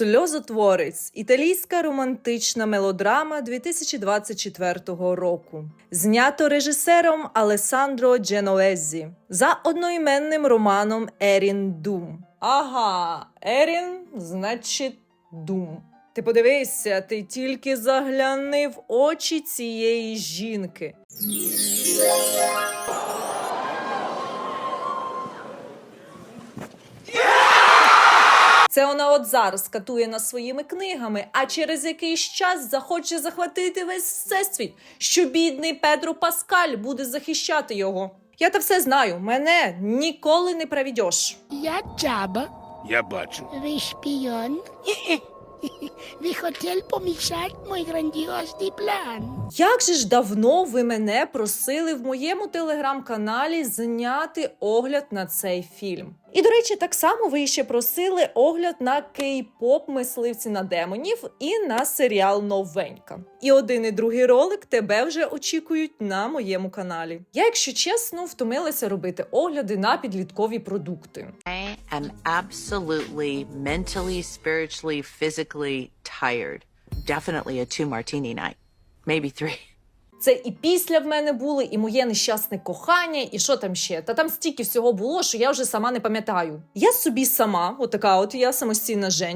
Сльозотворець італійська романтична мелодрама 2024 року. Знято режисером Алесандро Дженовеззі за одноіменним романом Ерін Дум. Ага, Ерін, значить, Дум. Ти подивися, ти тільки загляни в очі цієї жінки. Це вона от зараз катує нас своїми книгами, а через якийсь час захоче захватити весь всесвіт, що бідний Педро Паскаль буде захищати його. Я та все знаю, мене ніколи не провідьош. Я Джаба, Я бачу. ви шпіон. Ви хотіли помішати мій грандіозний план. Як же ж давно ви мене просили в моєму телеграм-каналі зняти огляд на цей фільм? І до речі, так само ви ще просили огляд на кей-поп мисливці на демонів і на серіал Новенька. І один і другий ролик тебе вже очікують на моєму каналі. Я, якщо чесно, втомилася робити огляди на підліткові продукти. I am absolutely mentally, spiritually, physically tired. Definitely a two martini night, maybe three. Це і після в мене були, і моє нещасне кохання, і що там ще? Та там стільки всього було, що я вже сама не пам'ятаю. Я собі сама, отака, от я самостійна жінка,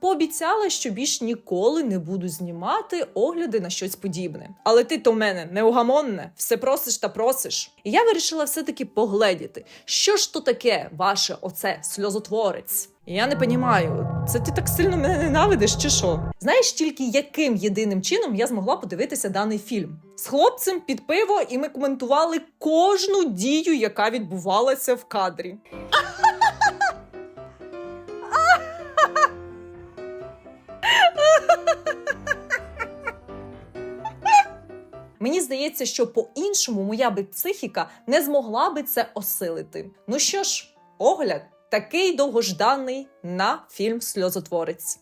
пообіцяла, що більш ніколи не буду знімати огляди на щось подібне. Але ти то в мене неугамонне, все просиш та просиш. І я вирішила все-таки погледіти, що ж то таке ваше оце сльозотворець. І Я не понімаю, це ти так сильно мене ненавидиш, чи що? Знаєш тільки яким єдиним чином я змогла подивитися даний фільм? З хлопцем під пиво, і ми коментували кожну дію, яка відбувалася в кадрі. Мені здається, що по-іншому моя би психіка не змогла би це осилити. Ну що ж, огляд такий довгожданий на фільм Сльозотворець.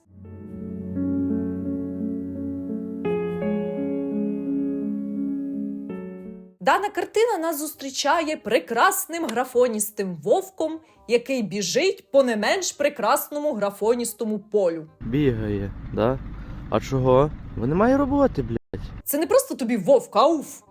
Дана картина нас зустрічає прекрасним графоністим вовком, який біжить по не менш прекрасному графоністому полю. Бігає, да? А чого? Бо немає роботи, блядь. Це не просто тобі вовк. А.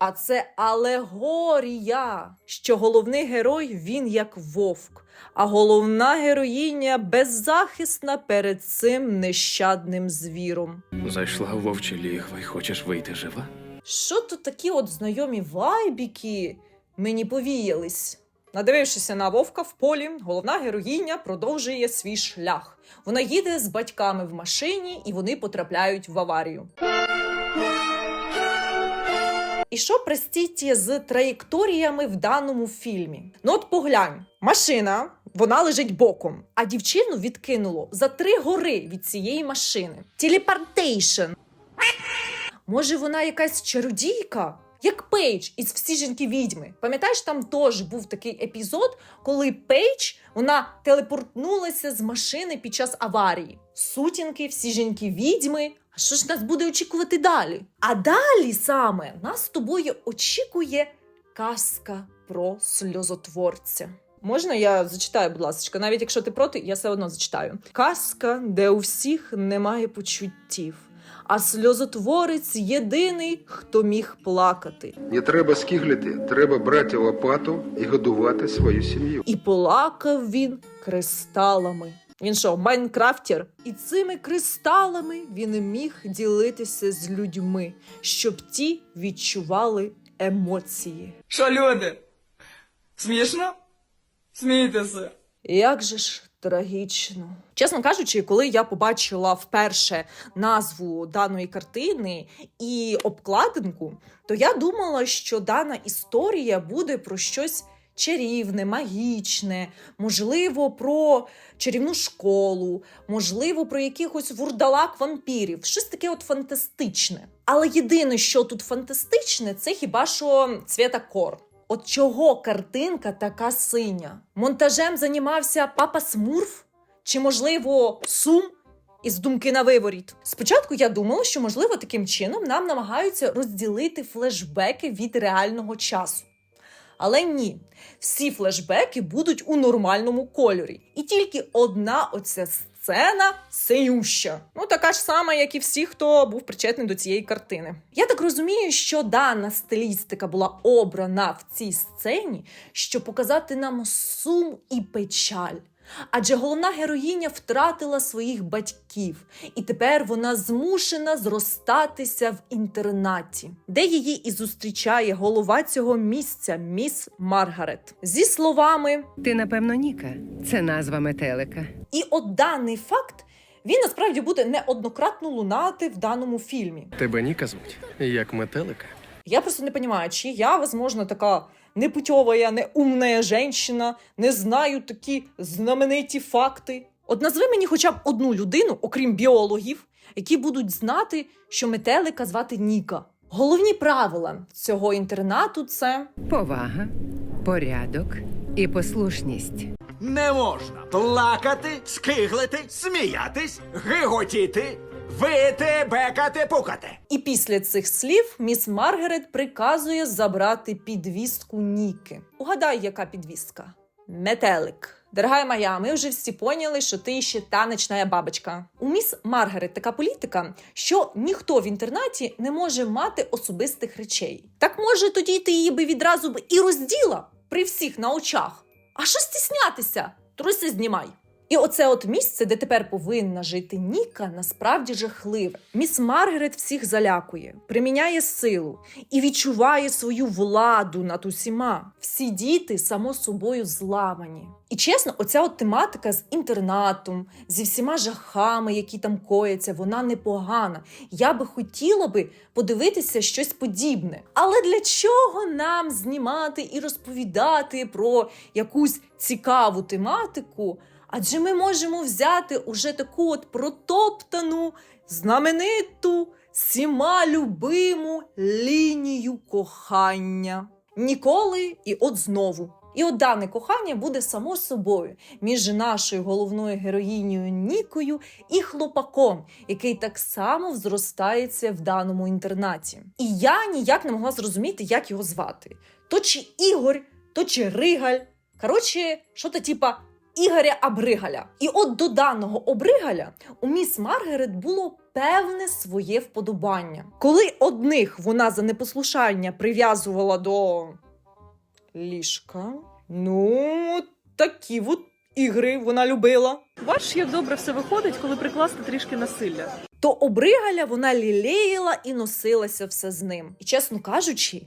А це алегорія, що головний герой він як вовк, а головна героїня беззахисна перед цим нещадним звіром. Зайшла у вовче лігво і хочеш вийти жива? Що тут такі от знайомі вайбіки мені повіялись? Надивившися на вовка в полі, головна героїня продовжує свій шлях. Вона їде з батьками в машині, і вони потрапляють в аварію. І що простіть з траєкторіями в даному фільмі? Ну от поглянь, машина. Вона лежить боком, а дівчину відкинуло за три гори від цієї машини. Телепортейшн. Може, вона якась чародійка? Як Пейдж із всі жінки відьми. Пам'ятаєш, там теж був такий епізод, коли Пейдж вона телепортнулася з машини під час аварії. Сутінки, всі жінки відьми. Що ж нас буде очікувати далі? А далі саме нас з тобою очікує казка про сльозотворця. Можна я зачитаю, будь ласка, навіть якщо ти проти, я все одно зачитаю. Казка, де у всіх немає почуттів, а сльозотворець єдиний, хто міг плакати. Не треба скиглити, треба брати лопату і годувати свою сім'ю. І плакав він кристалами. Він що, майнкрафтер? І цими кристалами він міг ділитися з людьми, щоб ті відчували емоції. Що, люди? Смішно? Смійтеся. Як же ж трагічно. Чесно кажучи, коли я побачила вперше назву даної картини і обкладинку, то я думала, що дана історія буде про щось чарівне, магічне, можливо, про чарівну школу, можливо, про якихось вурдалак вампірів, щось таке от фантастичне. Але єдине, що тут фантастичне, це хіба що цвєта-кор. От чого картинка така синя? Монтажем займався папа Смурф? Чи, можливо, сум із думки на виворіт? Спочатку я думала, що, можливо, таким чином нам намагаються розділити флешбеки від реального часу. Але ні, всі флешбеки будуть у нормальному кольорі. І тільки одна оця сцена синюща. Ну, така ж сама, як і всі, хто був причетний до цієї картини. Я так розумію, що дана стилістика була обрана в цій сцені, щоб показати нам сум і печаль. Адже головна героїня втратила своїх батьків, і тепер вона змушена зростатися в інтернаті, де її і зустрічає голова цього місця, міс Маргарет, зі словами Ти, напевно, Ніка. Це назва метелика. І от даний факт він насправді буде неоднократно лунати в даному фільмі. Тебе Ніка звуть, як метелика. Я просто не розумію, чи я, возможно, така непутьовая, неумна женщина, не знаю такі знамениті факти. От назви мені хоча б одну людину, окрім біологів, які будуть знати, що метелика звати Ніка. Головні правила цього інтернату це Повага, порядок і послушність. Не можна плакати, скиглити, сміятись, гиготіти, вити, бекати, пукати. І після цих слів міс Маргарет приказує забрати підвістку Ніки. Угадай, яка підвістка? Метелик. Дорогая моя, ми вже всі поняли, що ти ще танечна бабочка. У міс Маргарет така політика, що ніхто в інтернаті не може мати особистих речей. Так може тоді ти її би відразу б і розділа при всіх на очах. А що стіснятися? Труси знімай. І оце от місце, де тепер повинна жити Ніка, насправді жахливе. Міс Маргарет всіх залякує, приміняє силу і відчуває свою владу над усіма. Всі діти само собою зламані. І чесно, оця от тематика з інтернатом, зі всіма жахами, які там кояться, вона непогана. Я би хотіла би подивитися щось подібне. Але для чого нам знімати і розповідати про якусь цікаву тематику? Адже ми можемо взяти уже таку от протоптану, знамениту, всіма любиму лінію кохання. Ніколи і от знову. І от дане кохання буде само собою між нашою головною героїнею Нікою і хлопаком, який так само взростається в даному інтернаті. І я ніяк не могла зрозуміти, як його звати: то чи Ігор, то чи Ригаль. Коротше, що то типа Ігоря Абригаля. І от до даного Обригаля у міс Маргарет було певне своє вподобання. Коли одних вона за непослушання прив'язувала до ліжка, ну такі от ігри вона любила. Бачиш, як добре все виходить, коли прикласти трішки насилля. То обригаля вона лілеяла і носилася все з ним. І чесно кажучи,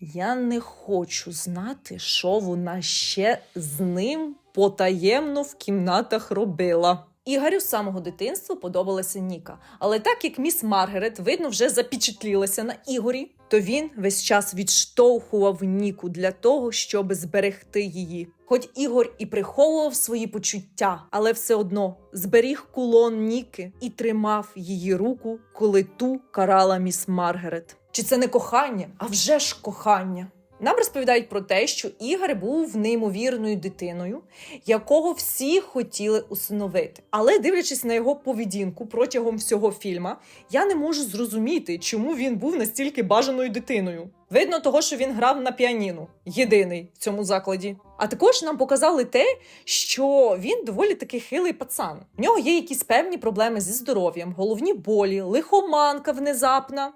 я не хочу знати, що вона ще з ним потаємно в кімнатах робила. Ігорю з самого дитинства подобалася Ніка, але так як міс Маргарет, видно, вже запечатлілася на Ігорі, то він весь час відштовхував Ніку для того, щоб зберегти її. Хоч Ігор і приховував свої почуття, але все одно зберіг кулон Ніки і тримав її руку, коли ту карала міс Маргарет. Чи це не кохання? А вже ж кохання. Нам розповідають про те, що Ігор був неймовірною дитиною, якого всі хотіли усиновити. Але дивлячись на його поведінку протягом всього фільма, я не можу зрозуміти, чому він був настільки бажаною дитиною. Видно того, що він грав на піаніно, єдиний в цьому закладі. А також нам показали те, що він доволі таки хилий пацан. В нього є якісь певні проблеми зі здоров'ям, головні болі, лихоманка внезапна.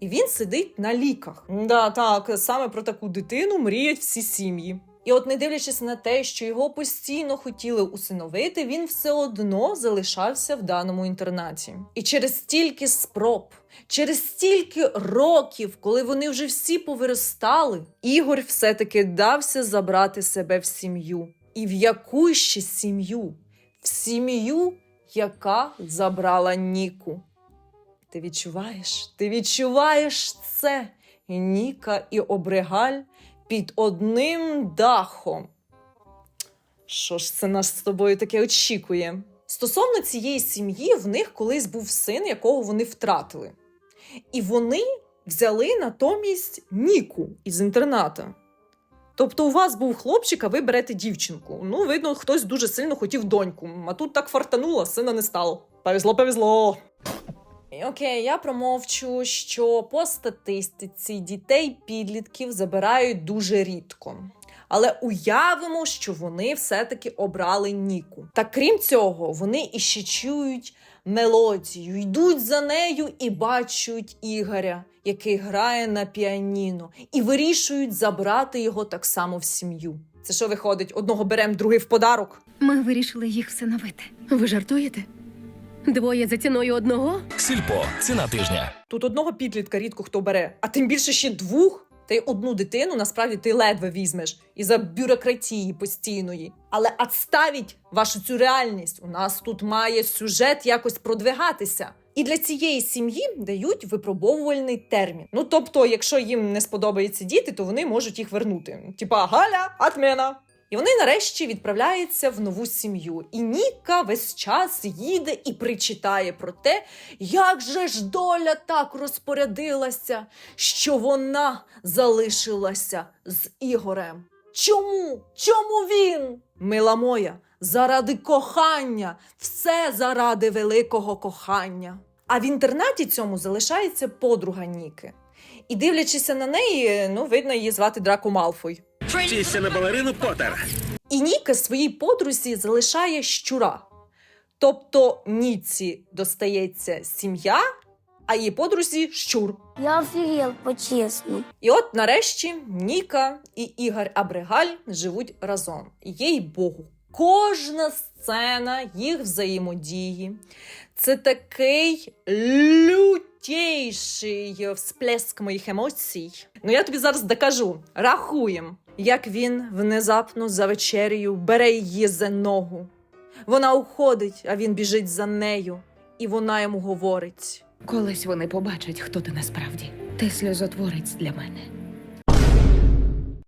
І він сидить на ліках. Да, так, саме про таку дитину мріють всі сім'ї. І от, не дивлячись на те, що його постійно хотіли усиновити, він все одно залишався в даному інтернаті. І через стільки спроб, через стільки років, коли вони вже всі повиростали, Ігор все-таки дався забрати себе в сім'ю. І в яку ще сім'ю? В сім'ю, яка забрала Ніку. Ти відчуваєш? Ти відчуваєш це? Ніка і Обрегаль під одним дахом. Що ж це нас з тобою таке очікує? Стосовно цієї сім'ї, в них колись був син, якого вони втратили. І вони взяли натомість Ніку із інтерната. Тобто, у вас був хлопчик, а ви берете дівчинку. Ну, видно, хтось дуже сильно хотів доньку, а тут так фартануло, сина не стало. Повезло, повезло. Окей, я промовчу, що по статистиці дітей підлітків забирають дуже рідко. Але уявимо, що вони все-таки обрали Ніку. Та крім цього, вони іще чують мелодію, йдуть за нею і бачать Ігоря, який грає на піаніно, і вирішують забрати його так само в сім'ю. Це що виходить? Одного берем, другий в подарок. Ми вирішили їх всиновити. Ви жартуєте? Двоє за ціною одного? Сільпо. Ціна тижня. Тут одного підлітка рідко хто бере, а тим більше ще двох. Та й одну дитину насправді ти ледве візьмеш із-за бюрократії постійної. Але отставіть вашу цю реальність. У нас тут має сюжет якось продвигатися. І для цієї сім'ї дають випробовувальний термін. Ну тобто, якщо їм не сподобаються діти, то вони можуть їх вернути. Типа Галя, отмена. І вони нарешті відправляються в нову сім'ю. І Ніка весь час їде і причитає про те, як же ж доля так розпорядилася, що вона залишилася з Ігорем. Чому? Чому він? Мила моя, заради кохання, все заради великого кохання. А в інтернаті цьому залишається подруга Ніки. І дивлячися на неї, ну, видно, її звати Драко Малфой. Вчися на балерину Поттер. І Ніка своїй подрузі залишає щура. Тобто Ніці достається сім'я, а її подрузі щур. Я офігел, по-чесному. І от нарешті Ніка і Ігор Абригаль живуть разом. Їй Богу, кожна сцена їх взаємодії це такий лютейший всплеск моїх емоцій. Ну я тобі зараз докажу. Рахуєм, як він внезапно за вечерею бере її за ногу. Вона уходить, а він біжить за нею, і вона йому говорить. Колись вони побачать, хто ти насправді. Ти сльозотворець для мене.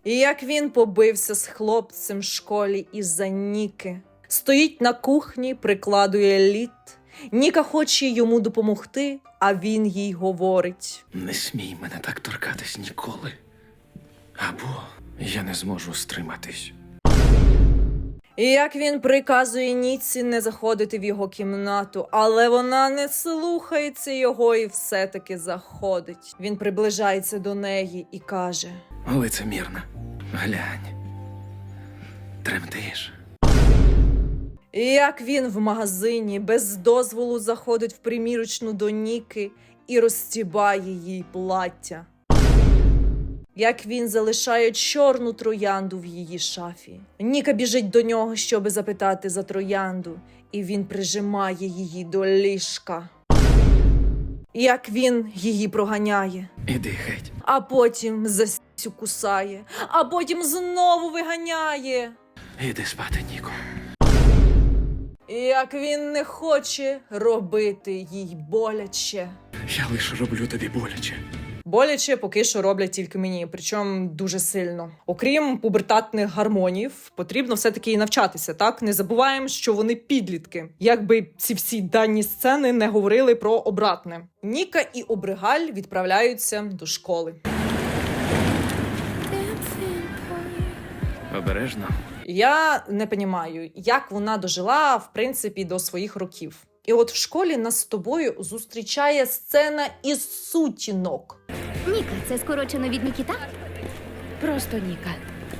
І як він побився з хлопцем в школі із-за Ніки. Стоїть на кухні, прикладує лід. Ніка хоче йому допомогти, а він їй говорить. Не смій мене так торкатись ніколи. Або я не зможу стриматись. І як він приказує Ніці не заходити в його кімнату, але вона не слухається його і все-таки заходить. Він приближається до неї і каже: Лицемірна. Глянь. Тремтиш. І як він в магазині без дозволу заходить в примірочну до Ніки і розстібає їй плаття. Як він залишає чорну троянду в її шафі. Ніка біжить до нього, щоби запитати за троянду, і він прижимає її до ліжка. Як він її проганяє, Іди геть. а потім за сю кусає, а потім знову виганяє. Іди спати, Ніко. Як він не хоче робити їй боляче. Я лише роблю тобі боляче. Боляче поки що роблять тільки мені, причому дуже сильно. Окрім пубертатних гармонів, потрібно все-таки і навчатися. Так не забуваємо, що вони підлітки. Якби ці всі дані сцени не говорили про обратне. Ніка і Обригаль відправляються до школи. Обережно. Я не розумію, як вона дожила в принципі до своїх років. І от в школі нас з тобою зустрічає сцена із сутінок. Ніка, це скорочено від Нікіта? Просто Ніка.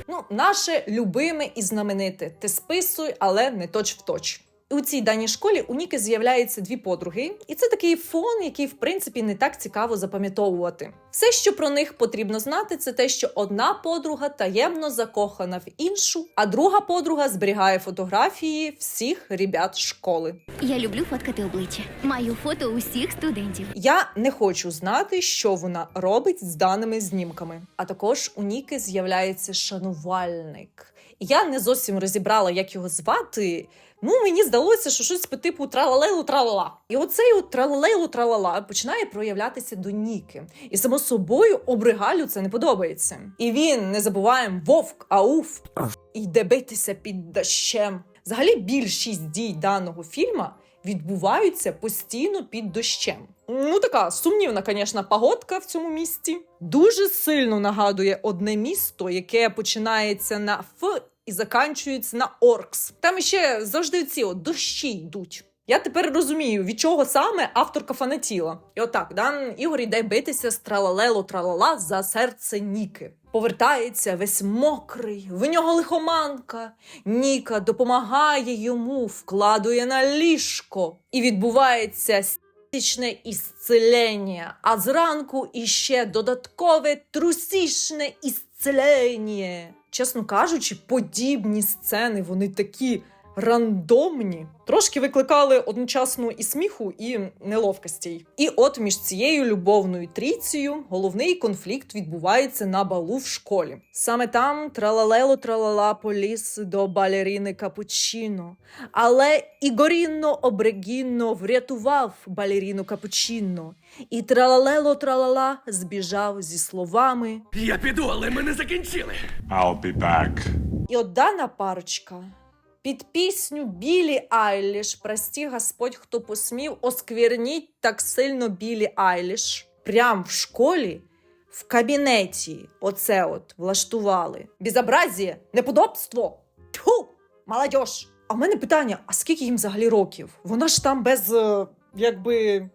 Ну, наше любиме і знамените. Ти списуй, але не точ в точ. У цій даній школі у Ніки з'являються дві подруги, і це такий фон, який в принципі не так цікаво запам'ятовувати. Все, що про них потрібно знати, це те, що одна подруга таємно закохана в іншу, а друга подруга зберігає фотографії всіх ребят школи. Я люблю фоткати обличчя. Маю фото усіх студентів. Я не хочу знати, що вона робить з даними знімками. А також у Ніки з'являється шанувальник. Я не зовсім розібрала, як його звати. Ну, мені здалося, що щось по типу тралалейлу тралала. І оцей от тралалейлу тралала починає проявлятися до Ніки. І само собою обригалю це не подобається. І він, не забуваємо, вовк, ауф, йде битися під дощем. Взагалі, більшість дій даного фільма відбуваються постійно під дощем. Ну, така сумнівна, звісно, погодка в цьому місті. Дуже сильно нагадує одне місто, яке починається на Ф і заканчується на Оркс. Там ще завжди ці от дощі йдуть. Я тепер розумію, від чого саме авторка фанатіла. І отак, да, Ігор йде битися з тралалело тралала за серце Ніки. Повертається весь мокрий, в нього лихоманка. Ніка допомагає йому, вкладує на ліжко. І відбувається стічне ісцелення, а зранку іще додаткове трусішне ісцелення. Чесно кажучи, подібні сцени вони такі рандомні. Трошки викликали одночасно і сміху, і неловкостей. І от між цією любовною трійцею головний конфлікт відбувається на балу в школі. Саме там тралалело тралала поліс до балерини Капучино. Але Ігорінно Обрегінно врятував балеріну Капучино. І тралалело тралала збіжав зі словами. Я піду, але ми не закінчили. I'll be back. І от дана парочка під пісню Білі Айліш Прості Господь, хто посмів, оскверніть так сильно Білі Айліш. Прям в школі, в кабінеті, оце от влаштували. Безобразіє, неподобство. Тьфу, молодьож. А в мене питання: а скільки їм взагалі років? Вона ж там без е, якби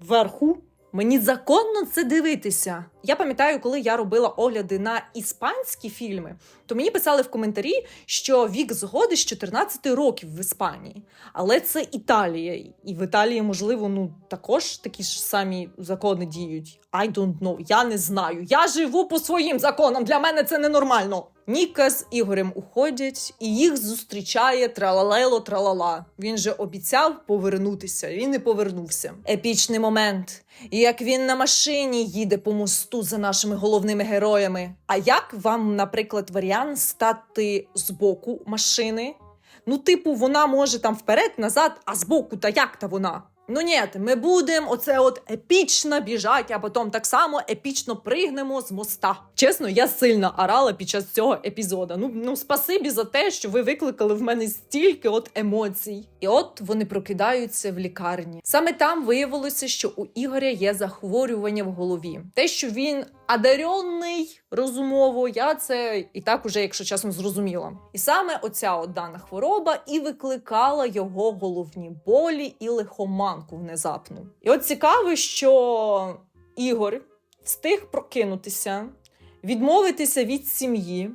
верху. Мені законно це дивитися. Я пам'ятаю, коли я робила огляди на іспанські фільми, то мені писали в коментарі, що вік згоди з 14 років в Іспанії. Але це Італія, і в Італії, можливо, ну також такі ж самі закони діють. I don't know, я не знаю. Я живу по своїм законам. Для мене це ненормально. Ніка з Ігорем уходять, і їх зустрічає тралалело тралала. Він же обіцяв повернутися. Він не повернувся. Епічний момент. Як він на машині їде по мосту за нашими головними героями. А як вам, наприклад, варіант стати з боку машини? Ну, типу, вона може там вперед, назад, а збоку, та як та вона? Ну ні, ми будемо оце от епічно біжать, а потім так само епічно пригнемо з моста. Чесно, я сильно орала під час цього епізоду. Ну, ну спасибі за те, що ви викликали в мене стільки от емоцій. І от вони прокидаються в лікарні. Саме там виявилося, що у Ігоря є захворювання в голові. Те, що він одаренний розумово, я це і так уже, якщо чесно, зрозуміла. І саме оця от дана хвороба і викликала його головні болі і лихоманку внезапну. І от цікаво, що Ігор встиг прокинутися, відмовитися від сім'ї.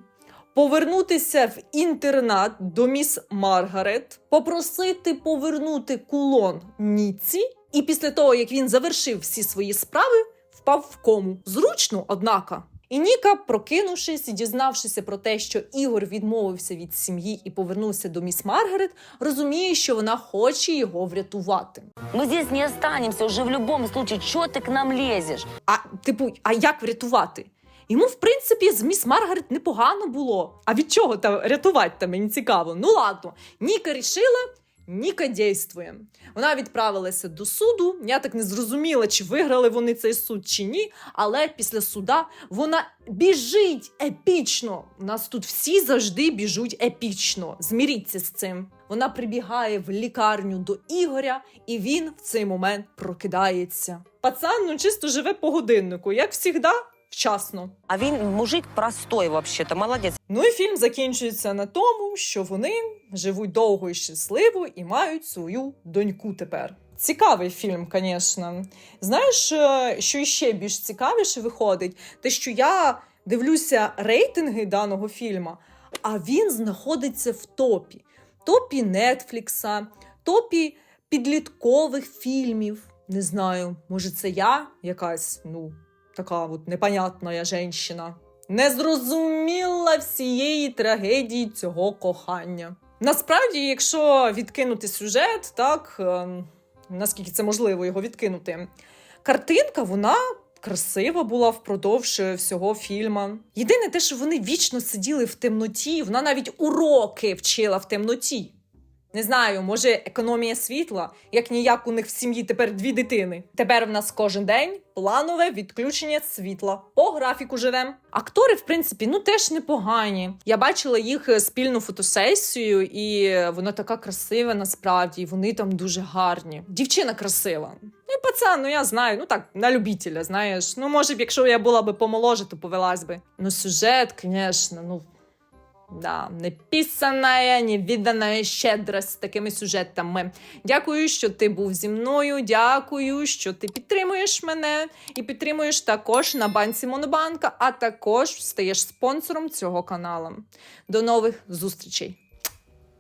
Повернутися в інтернат до міс Маргарет, попросити повернути кулон Ніці, і після того, як він завершив всі свої справи, впав в кому. Зручно, однака. І Ніка, прокинувшись і дізнавшися про те, що Ігор відмовився від сім'ї і повернувся до міс Маргарет, розуміє, що вона хоче його врятувати. Мы здесь не останемся уже в любом случае. Чего ты к нам лезешь? А типу, а як врятувати? Йому, в принципі, з міс Маргарет непогано було. А від чого там рятувати мені цікаво? Ну ладно, Ніка рішила. Ніка дійствує. Вона відправилася до суду. Я так не зрозуміла, чи виграли вони цей суд чи ні. Але після суда вона біжить епічно. У нас тут всі завжди біжуть епічно. Зміріться з цим. Вона прибігає в лікарню до Ігоря, і він в цей момент прокидається. Пацан ну чисто живе по годиннику, як завжди, вчасно. А він мужик простой вообще-то, молодец. Ну і фільм закінчується на тому, що вони живуть довго і щасливо і мають свою доньку тепер. Цікавий фільм, звісно. Знаєш, е, що ще більш цікавіше виходить? Те, що я дивлюся рейтинги даного фільму, а він знаходиться в топі. Топі Нетфлікса, топі підліткових фільмів. Не знаю, може, це я якась, ну, така от непонятна жінка. Не зрозуміла всієї трагедії цього кохання. Насправді, якщо відкинути сюжет, так ем, наскільки це можливо його відкинути, картинка вона красива була впродовж всього фільму. Єдине те, що вони вічно сиділи в темноті, вона навіть уроки вчила в темноті. Не знаю, може, економія світла, як ніяк у них в сім'ї тепер дві дитини. Тепер в нас кожен день планове відключення світла. По графіку живем. Актори, в принципі, ну теж непогані. Я бачила їх е, спільну фотосесію, і вона така красива насправді. і Вони там дуже гарні. Дівчина красива. Ну і пацан, ну я знаю, ну так, на любителя, знаєш. Ну, може б, якщо я була би помоложе, то повелась би. Ну, сюжет, звісно, ну. Да, непісаная, невідана щедрость з такими сюжетами. Дякую, що ти був зі мною. Дякую, що ти підтримуєш мене і підтримуєш також на банці Монобанка, а також стаєш спонсором цього каналу. До нових зустрічей!